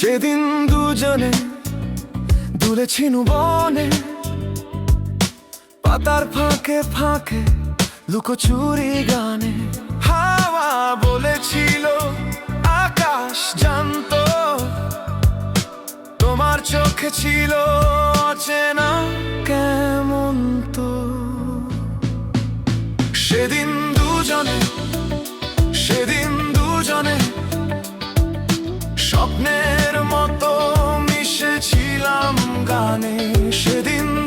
সেদিন দুজনে দুলেছিনু বনে পাতার ফাঁকে ফাঁকে লুকোচুরি গানে। হাওয়া বলেছিল, আকাশ জানতো। তোমার চোখে ছিল অচেনা, কেমন তো? সেদিন দুজনে, সেদিন গানে সেদিন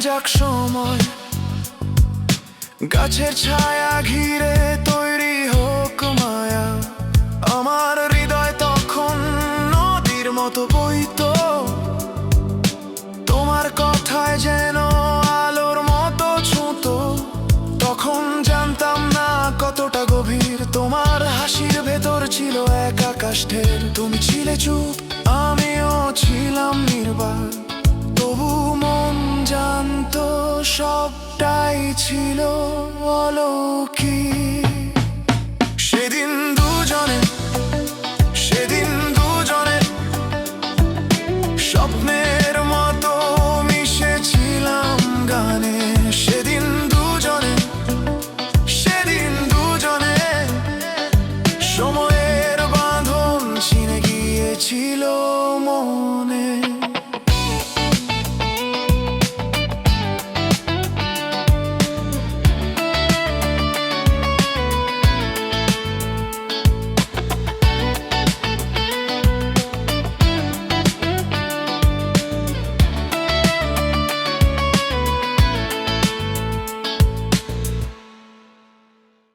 যাক সময়। গাছের ছায়া ঘিরে তৈরি হোক মায়া। আমার হৃদয় তখন নদীর মতো বইতো। তোমার কথায় যেন আলোর মতো ছুঁতো। তখন জানতাম না কতটা গভীর। তোমার হাসির ভেতর ছিল এক আকাশ তুমি ছিলে চুপ, আমিও ছিলাম নির্বাক। বলো কি সেদিন দুজনে সেদিন দুজনে স্বপ্নের মতো মিশেছিলাম গানে। সেদিন দুজনে সেদিন দুজনে সময়ের বাঁধন ছিঁড়ে গিয়েছিল।